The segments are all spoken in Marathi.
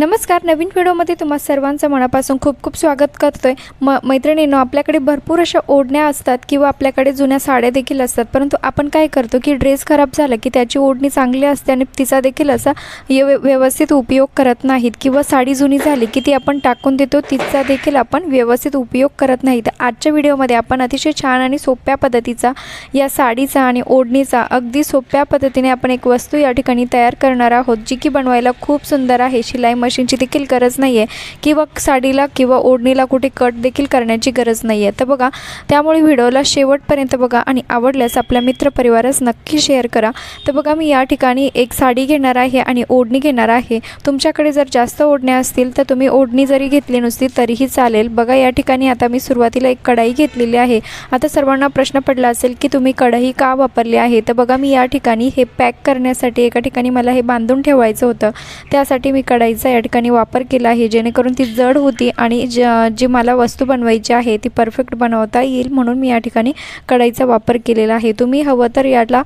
नमस्कार नवीन व्हिडिओमध्ये तुम्हा सर्वांचं मनापासून खूप खूप स्वागत करतो आहे म मैत्रिणींनो आपल्याकडे भरपूर अशा ओढण्या असतात किंवा आपल्याकडे जुन्या साड्या देखील असतात. परंतु आपण काय करतो की ड्रेस खराब झाला की त्याची ओढणी चांगली असते आणि तिचा देखील असा व्यव व्यवस्थित उपयोग करत नाहीत किंवा साडी जुनी झाली की ती आपण टाकून देतो तिचा देखील आपण व्यवस्थित उपयोग करत नाही तर आजच्या व्हिडिओमध्ये आपण अतिशय छान आणि सोप्या पद्धतीचा या साडीचा आणि ओढणीचा अगदी सोप्या पद्धतीने आपण एक वस्तू या ठिकाणी तयार करणार आहोत जी की बनवायला खूप सुंदर आहे. शिलाई मशीनची देखील गरज नाही आहे किंवा साडीला किंवा ओढणीला कुठे कट देखील करण्याची गरज नाही आहे तर बघा त्यामुळे व्हिडिओला शेवटपर्यंत बघा आणि आवडल्यास आपल्या मित्रपरिवारास नक्की शेअर करा. तर बघा मी या ठिकाणी एक साडी घेणार आहे आणि ओढणी घेणार आहे. तुमच्याकडे जर जास्त ओढण्या असतील तर तुम्ही ओढणी जरी घेतली नसती तरीही चालेल. बघा या ठिकाणी आता मी सुरुवातीला एक कढाई घेतलेली आहे. आता सर्वांना प्रश्न पडला असेल की तुम्ही कढई का वापरली आहे? तर बघा मी या ठिकाणी हे पॅक करण्यासाठी एका ठिकाणी मला हे बांधून ठेवायचं होतं. त्यासाठी मी कढाईचा या ठिकाणी वापर केला आहे. जेणेकरून ती जड होती आणि ज जी मला वस्तू बनवायची आहे ती परफेक्ट बनवता येईल म्हणून मी या ठिकाणी कढईचा वापर केलेला आहे. तुम्ही हवं तर याला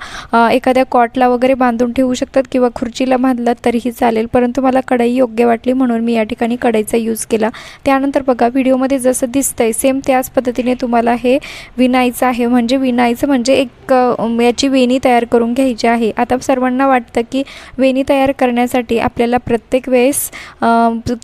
एखाद्या कॉटला वगैरे बांधून ठेवू शकतात किंवा खुर्चीला बांधलं तरीही चालेल परंतु मला कढई योग्य वाटली म्हणून मी या ठिकाणी कढईचा यूज केला. त्यानंतर बघा व्हिडिओमध्ये जसं दिसतंय सेम त्याच पद्धतीने तुम्हाला हे विणायचं आहे. म्हणजे विणायचं म्हणजे एक याची वेणी तयार करून घ्यायची आहे. आता सर्वांना वाटतं की वेणी तयार करण्यासाठी आपल्याला प्रत्येक वेळेस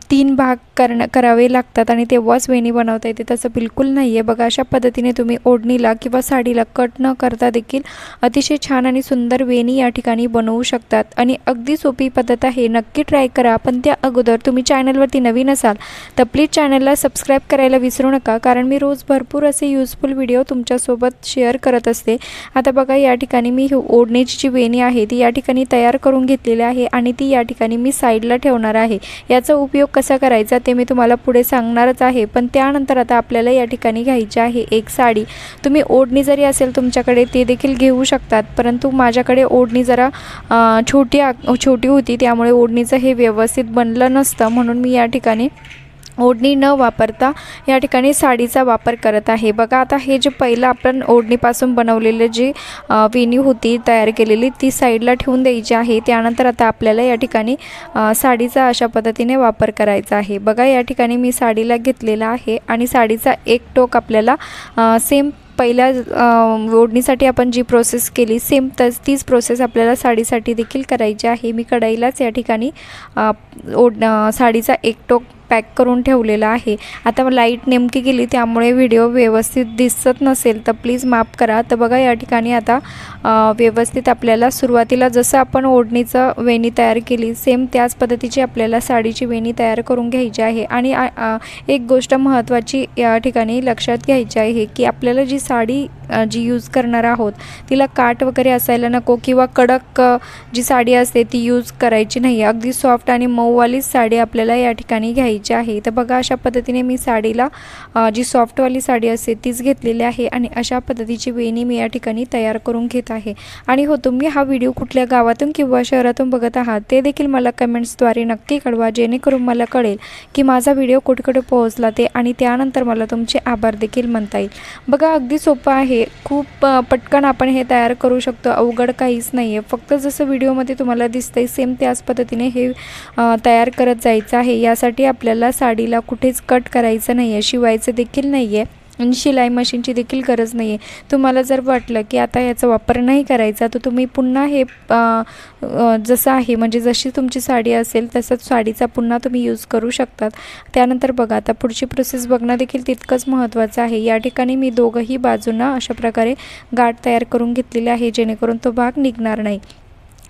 तीन भाग करणं करावे लागतात आणि तेव्हाच वेणी बनवता येते. तसं बिलकुल नाही आहे बघा अशा पद्धतीने तुम्ही ओढणीला किंवा साडीला कट न करता देखील अतिशय छान आणि सुंदर वेणी या ठिकाणी बनवू शकतात. आणि अगदी सोपी पद्धत आहे. नक्की ट्राय करा. पण त्या अगोदर तुम्ही चॅनलवरती नवीन असाल तर प्लीज चॅनलला सबस्क्राईब करायला विसरू नका. कारण मी रोज भरपूर असे यूजफुल व्हिडिओ तुमच्यासोबत शेअर करत असते. आता बघा या ठिकाणी मी ओढणीची जी वेणी आहे ती या ठिकाणी तयार करून घेतलेली आहे आणि ती या ठिकाणी मी साईडला ठेवणार आहे. याचा उपयोग कसा करायचा ते ते मी तुम्हाला पुढे सांगणारच आहे. पण त्यानंतर आता आपल्याला या ठिकाणी घ्यायची आहे एक साडी. तुम्ही ओढणी जरी असेल तुमच्याकडे ते देखील घेऊ शकतात. परंतु माझ्याकडे ओढणी जरा छोटी छोटी होती. त्यामुळे ओढणीचं हे व्यवस्थित बनलं नसतं. म्हणून मी या ठिकाणी ओढणी न वापरता या ठिकाणी साडीचा वापर करत आहे. बघा आता हे जे पहिलं आपण ओढणीपासून बनवलेलं जी अ, होती तयार केलेली ती साईडला ठेवून द्यायची आहे. त्यानंतर आता आपल्याला या ठिकाणी साडीचा अशा पद्धतीने वापर करायचा आहे. बघा या ठिकाणी मी साडीला घेतलेला आहे आणि साडीचा एक टोक आपल्याला सेम पहिल्या ओढणीसाठी आपण जी प्रोसेस केली सेम तस तीच प्रोसेस आपल्याला साडीसाठी देखील करायची आहे. मी कढईलाच या ठिकाणी ओढ साडीचा एक टोक पॅक करून ठेवलेला आहे. आता लाइट नेमकी गेली त्यामुळे व्हिडिओ व्यवस्थित दिसत नसेल तर प्लीज माफ करा. तर बघा या ठिकाणी आता व्यवस्थित आपल्याला सुरुवातीला जसं आपण ओढणीचं वेणी तयार केली सेम त्याच पद्धतीची आपल्याला साडीची वेणी तयार करून घ्यायची आहे. आणि आ- एक गोष्ट महत्त्वाची या ठिकाणी लक्षात घ्यायची आहे की आपल्याला जी साडी जी यूज करणार आहोत तिला काट वगैरे असायला नको किंवा कडक जी साडी असते ती यूज करायची नाही. अगदी सॉफ्ट आणि मऊवालीच साडी आपल्याला या ठिकाणी घ्यायची आहे. तर बघा अशा पद्धतीने मी साडीला जी सॉफ्टवाली साडी असते तीच घेतलेली आहे आणि अशा पद्धतीची वेणी मी या ठिकाणी तयार करून घेत आहे. आणि हो तुम्ही हा व्हिडिओ कुठल्या गावातून किंवा शहरातून बघत आहात ते देखील मला कमेंट्सद्वारे नक्की कळवा जेणेकरून मला कळेल की माझा व्हिडिओ कुठे कुठे पोहोचला ते आणि त्यानंतर मला तुमचे आभार देखील म्हणता येईल. बघा अगदी सोपं आहे. खूप पटकन आपण हे तयार करू शकतो. अवघड काहीच नाही आहे फक्त जसं व्हिडिओमध्ये तुम्हाला दिसतंय सेम त्याच पद्धतीने हे तयार करत जायचं आहे. यासाठी आपल्याला साडीला कुठेच कट करायचं नाही आहे शिवायचं देखील नाही आहे आणि शिलाई मशीनची देखील गरज नाही आहे तुम्हाला जर वाटलं की आता याचा वापर नाही करायचा तर तुम्ही पुन्हा हे जसं आहे म्हणजे जशी तुमची साडी असेल तसंच साडीचा पुन्हा तुम्ही यूज करू शकतात. त्यानंतर बघा आता पुढची प्रोसेस बघणं देखील तितकंच महत्त्वाचं आहे. या ठिकाणी मी दोघंही बाजूंना अशा प्रकारे गाठ तयार करून घेतलेले आहे जेणेकरून तो भाग निघणार नाही.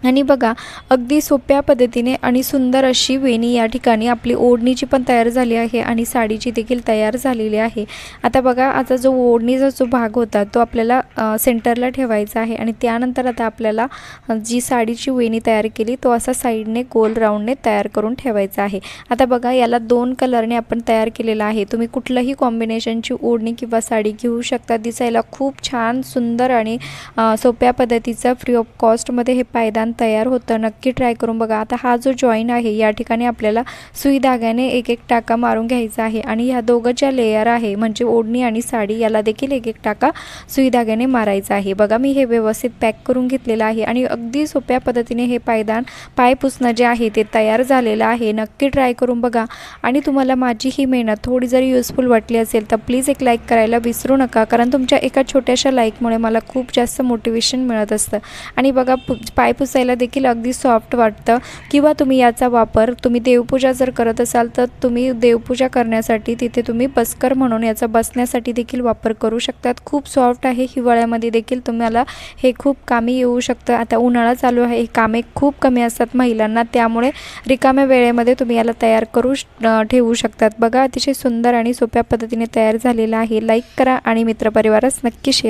आणि बघा अगदी सोप्या पद्धतीने आणि सुंदर अशी वेणी या ठिकाणी आपली ओढणीची पण तयार झाली आहे आणि साडीची देखील तयार झालेली आहे. आता बघा आता जो ओढणीचा जो भाग होता तो आपल्याला सेंटरला ठेवायचा आहे आणि त्यानंतर आता आपल्याला जी साडीची वेणी तयार केली तो असा साईडने गोल राऊंडने तयार करून ठेवायचा आहे. आता बघा याला दोन कलरने आपण तयार केलेला आहे. तुम्ही कुठलंही कॉम्बिनेशनची ओढणी किंवा साडी घेऊ शकता. दिसायला खूप छान सुंदर आणि सोप्या पद्धतीचं फ्री ऑफ कॉस्टमध्ये हे पायदान छान तयार होतं नक्की ट्राय करून बघा. आता हा जो जॉईन आहे या ठिकाणी आपल्याला सुई धाग्याने एक एक टाका मारून घ्यायचा आहे आणि ह्या दोघं ज्या लेयर आहे म्हणजे ओढणी आणि साडी याला देखील एक एक टाका सुई धाग्याने मारायचा आहे. बघा मी हे व्यवस्थित पॅक करून घेतलेलं आहे आणि अगदी सोप्या पद्धतीने हे पायदान पाय पुसणं जे आहे ते तयार झालेलं आहे. नक्की ट्राय करून बघा. आणि तुम्हाला माझी ही मेहनत थोडी जरी युजफुल वाटली असेल तर प्लीज एक लाईक करायला विसरू नका कारण तुमच्या एका छोट्याशा लाईकमुळे मला खूप जास्त मोटिवेशन मिळत असतं. आणि बघा पु पाय पुसायला देखील अगदी सॉफ्ट वाटतं. किंवा तुम्ही याचा वापर तुम्ही देवपूजा जर करत असाल तर तुम्ही देवपूजा करण्यासाठी तिथे तुम्ही बसकर म्हणून याचा बसण्यासाठी देखील वापर करू शकतात. खूप सॉफ्ट आहे हिवाळ्यामध्ये देखील तुम्हाला हे खूप कामी येऊ शकतं. आता उन्हाळा चालू आहे कामे खूप कमी असतात महिलांना. त्यामुळे रिकाम्या वेळेमध्ये तुम्ही याला तयार करू श- ठेवू शकतात. बघा अतिशय सुंदर आणि सोप्या पद्धतीने तयार झालेला आहे. लाईक करा आणि मित्रपरिवारास नक्की शेअर